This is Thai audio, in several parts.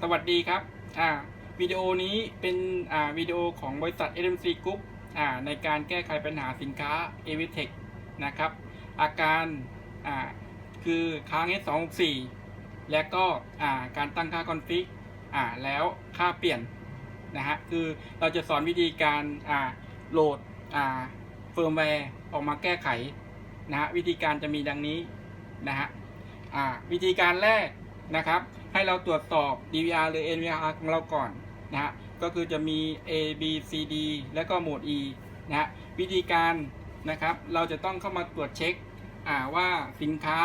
สวัสดีครับวิดีโอนี้เป็นวิดีโอของบริษัท LMC Group ในการแก้ไขปัญหาสินค้า a v i t e c h นะครับ อาการาคือค้าง S264 และก็าการตั้งค่าคอนฟิกแล้วค่าเปลี่ยนนะฮะคือเราจะสอนวิธีการาโหลดเฟิร์มแวร์ออกมาแก้ไขนะฮะวิธีการจะมีดังนี้นะฮะวิธีการแรกนะครับ ให้เราตรวจสอบ DVR หรือ NVR ของเราก่อนนะฮะก็คือจะมี A B C D และก็โหมด E นะฮะวิธีการนะครับ เราจะต้องเข้ามาตรวจเช็คอ่าว่าสินค้า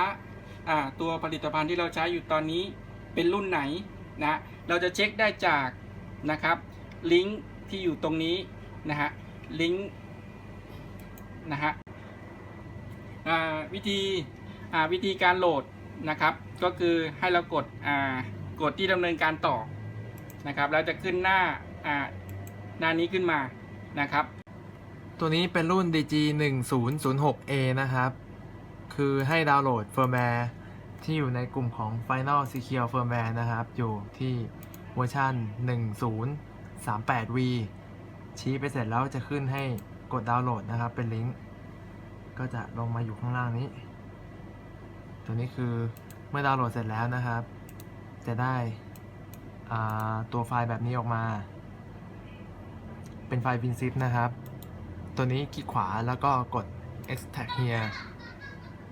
อ่าตัวผลิตภัณฑ์ที่เราใช้อยู่ตอนนี้เป็นรุ่นไหนนะเราจะเช็คได้จากนะครับลิงก์ที่อยู่ตรงนี้นะฮะลิงก์นะฮะวิธีวิธีการโหลด นะครับ ก็คือให้เรากดอ่ากดที่ดำเนินการต่อนะครับแล้วจะขึ้นหน้าอ่าหน้านี้ขึ้นมานะครับ ตัวนี้เป็นรุ่น DG 1 0 0 6 A นะครับ คือให้ดาวน์โหลดเฟิร์มแวร์ที่อยู่ในกลุ่มของ Final Secure Firmware นะครับ อยู่ที่เวอร์ชัน 1038V ชี้ไปเสร็จแล้วจะขึ้นให้กดดาวน์โหลดนะครับ เป็นลิงก์ ก็จะลงมาอยู่ข้างล่างนี้ ตัวนี้คือเมื่อดาวน์โหลดเสร็จแล้วนะครับ จะได้ตัวไฟล์แบบนี้ออกมา เป็นไฟล์ WinZip นะครับ ตัวนี้คลิกขวาแล้วก็กด extract here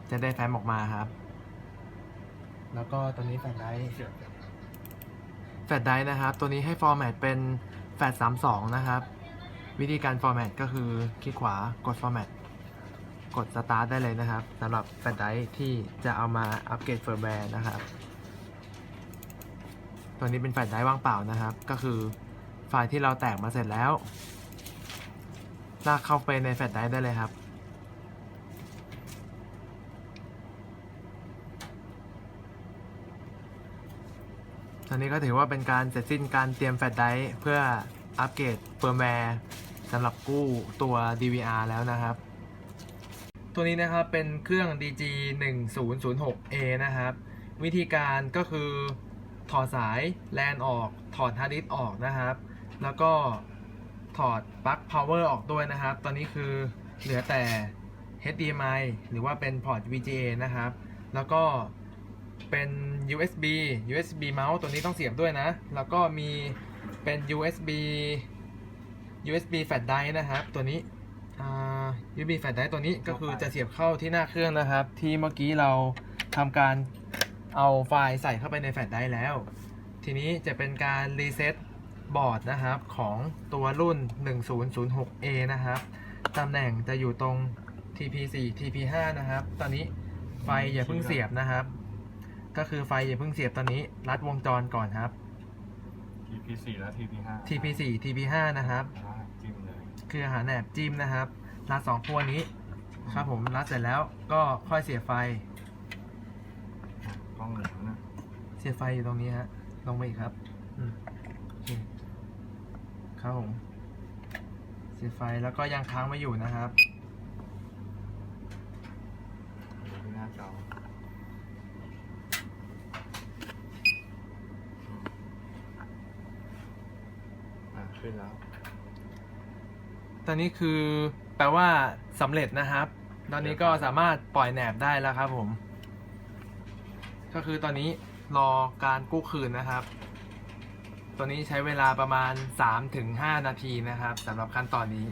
จะได้แฟ้มออกมาครับ แล้วก็ตัวนี้แฟลชไดร์แฟลชไดร์นะครับ ตัวนี้ให้ฟอร์แมตเป็นแฟลช32 นะครับ วิธีการฟอร์แมตก็คือคลิกขวากดฟอร์แมต กด start ได้เลยนะครับสำหรับแฟลชไดร์ที่จะเอามาอัปเกรดเฟิร์มแวร์นะครับ ตัวนี้เป็นแฟลชไดร์ว่างเปล่านะครับ ก็คือไฟล์ที่เราแตกมาเสร็จแล้ว ลากเข้าไปในแฟลชไดร์ได้เลยครับตอนนี้ก็ถือว่าเป็นการเสร็จสิ้นการเตรียมแฟลชไดร์เพื่ออัปเกรดเฟิร์มแวร์สำหรับกู้ตัว DVR แล้วนะครับ ตัวนี้นะครับเป็นเครื่อง DG 1006A นะครับ วิธีการก็คือถอดสายแลนออก ถอดฮาร์ดดิสก์ออกนะครับ แล้วก็ถอดปลั๊ก power ออกด้วยนะครับ ตอนนี้คือเหลือแต่ HDMI หรือว่าเป็นพอร์ต VGA นะครับ แล้วก็เป็น USB USB เมาส์ตัวนี้ต้องเสียบด้วยนะ แล้วก็มีเป็น USB USB flash drive นะครับ ตัวนี้ อ่า USB flash drive ตัวนี้ก็คือจะเสียบเข้าที่หน้าเครื่องนะครับ ที่เมื่อกี้เราทำการเอาไฟล์ใส่เข้าไปในแฟลชไดรฟ์แล้ว ทีนี้จะเป็นการรีเซ็ตบอร์ดนะครับของตัวรุ่น 1006A นะครับตำแหน่งจะอยู่ตรง TP4 TP5 นะครับ ตอนนี้ไฟอย่าเพิ่งเสียบนะครับ ก็คือไฟอย่าเพิ่งเสียบตอนนี้ รัดวงจรก่อนครับ TP4 และ TP5 TP4 TP5 นะครับ อ่าจิ้มเลยคือหาแหนบจิ้มนะครับรัดสองขั้วนี้ครับผมรัดเสร็จแล้วก็ค่อยเสียบไฟ กล้องเหลืองนะเสียบไฟอยู่ตรงนี้ฮะลงไปอีกครับอืมโอเคครับผมเสียบไฟแล้วก็ยังค้างไว้อยู่นะครับ ดูที่หน้าจออ่าขึ้นแล้ว ตอนนี้คือแปลว่าสำเร็จนะครับ ตอนนี้ก็สามารถปล่อยแหนบได้แล้วครับผม ก็คือตอนนี้รอการกู้คืนนะครับ ตัวนี้ใช้เวลาประมาณ 3-5 นาทีนะครับสำหรับขั้นตอนนี้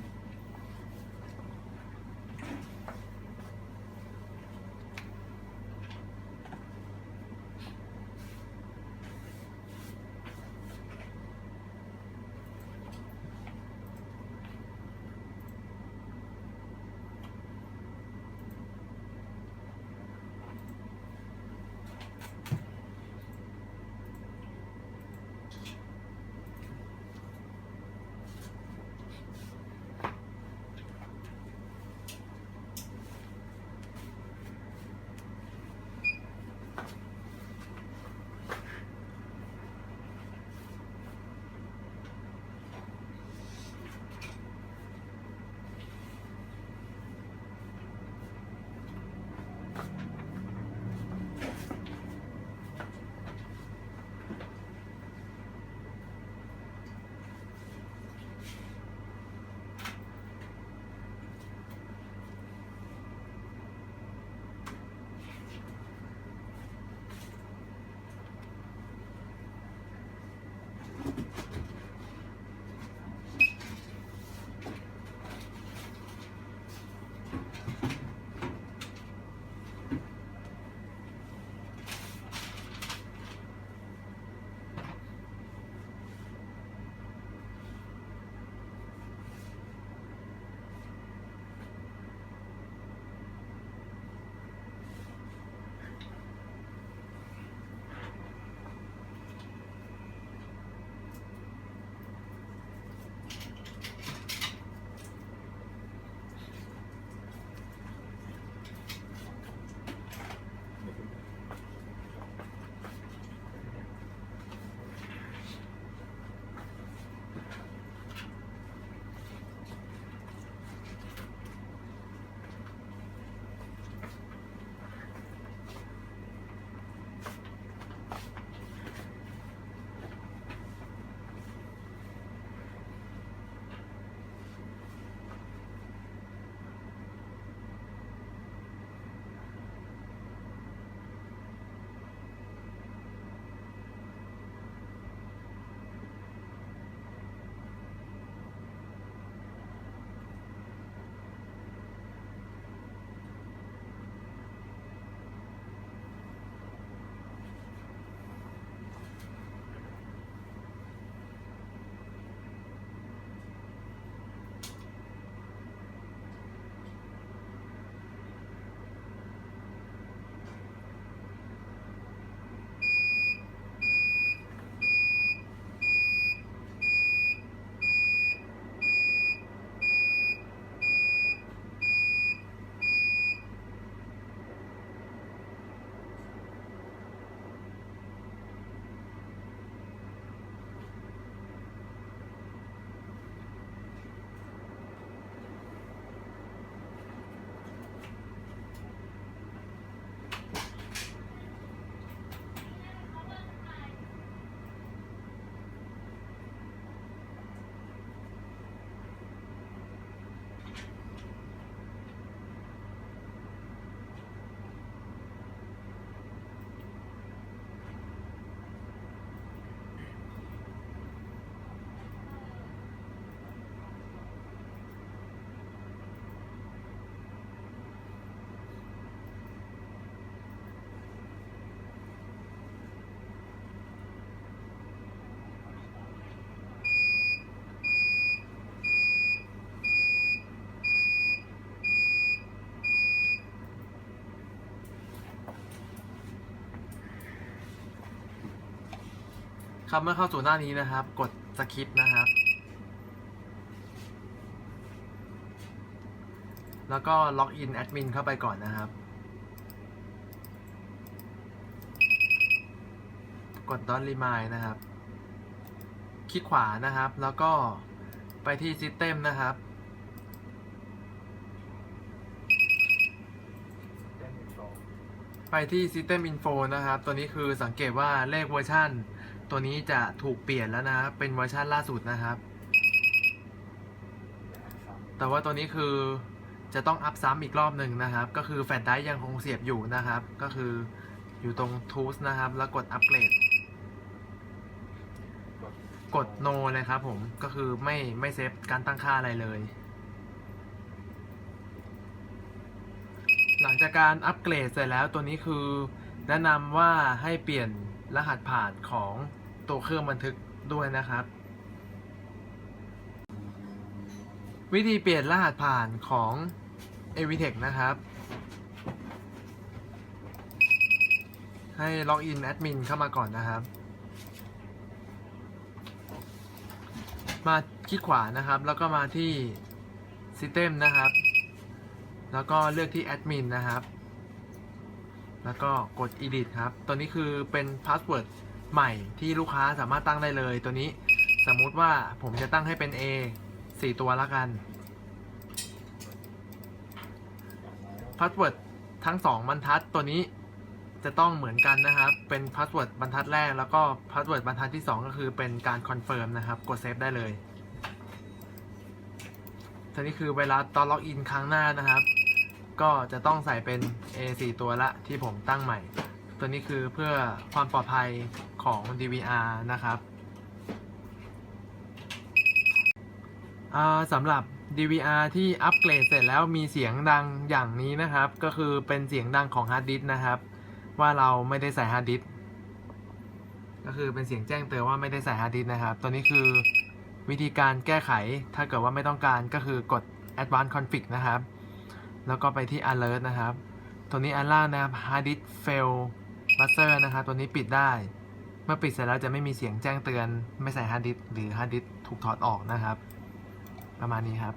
ครับเมื่อเข้าสู่หน้านี้นะครับ กดสคิปนะครับ แล้วก็ล็อกอินแอดมินเข้าไปก่อนนะครับ กด Don't Remind นะครับ คลิกขวานะครับ แล้วก็ไปที่ System นะครับไปที่ System Info นะครับ ตัวนี้คือสังเกตว่าเลขเวอร์ชัน ตัวนี้จะถูกเปลี่ยนแล้วนะ เป็นเวอร์ชันล่าสุดนะครับ แต่ว่าตัวนี้คือจะต้องอัพซ้ำอีกรอบหนึ่งนะครับ ก็คือแฟลชไดรฟ์ยังคงเสียบอยู่นะครับ ก็คืออยู่ตรง Tools นะครับ แล้วกดอัปเกรด กด No เลยครับผม ก็คือไม่ไม่เซฟการตั้งค่าอะไรเลย หลังจากการอัปเกรดเสร็จแล้วตัวนี้คือแนะนำว่าให้เปลี่ยนรหัสผ่านของ ตัวเครื่องบันทึกด้วยนะครับ วิธีเปลี่ยนรหัสผ่านของ a v i t e c นะครับ ให้ล็อกอินแอดมินเข้ามาก่อนนะครับ มาคลิกขวานะครับ แล้วก็มาที่ System นะครับ แล้วก็เลือกที่ Admin นะครับ แล้วก็กด Edit ครับตัวนี้คือเป็นพาสเวิร์ด ใหม่ที่ลูกค้าสามารถตั้งได้เลยตัวนี้สมมุติว่าผมจะตั้งให้เป็น A 4 ตัวละกันพาสเวิร์ดทั้ง 2 บรรทัดตัวนี้จะต้องเหมือนกันนะครับ เป็นพาสเวิร์ดบรรทัดแรก แล้วก็พาสเวิร์ดบรรทัดที่ 2 ก็คือเป็นการคอนเฟิร์มนะครับ กดเซฟได้เลยทีนี้คือเวลาตอนล็อกอินครั้งหน้านะครับ ก็จะต้องใส่เป็น A 4 ตัวละที่ผมตั้งใหม่ ตัวนี้คือเพื่อความปลอดภัยของ DVR นะครับอ่าสำหรับ DVR ที่อัปเกรดเสร็จแล้วมีเสียงดังอย่างนี้นะครับ ก็คือเป็นเสียงดังของฮาร์ดดิสก์นะครับ ว่าเราไม่ได้ใส่ฮาร์ดดิสก์ก็คือเป็นเสียงแจ้งเตือนว่าไม่ได้ใส่ฮาร์ดดิสก์นะครับ ตัวนี้คือวิธีการแก้ไขถ้าเกิดว่าไม่ต้องการก็คือกด Advanced Config นะครับ แล้วก็ไปที่ alert นะครับ ตัวนี้อันล่างนะครับ hard disk fail บัสเซอร์นะคะตัวนี้ปิดได้ เมื่อปิดเสร็จแล้วจะไม่มีเสียงแจ้งเตือน ไม่ใส่ฮาร์ดดิสหรือฮาร์ดดิสถูกถอดออกนะครับ ประมาณนี้ครับ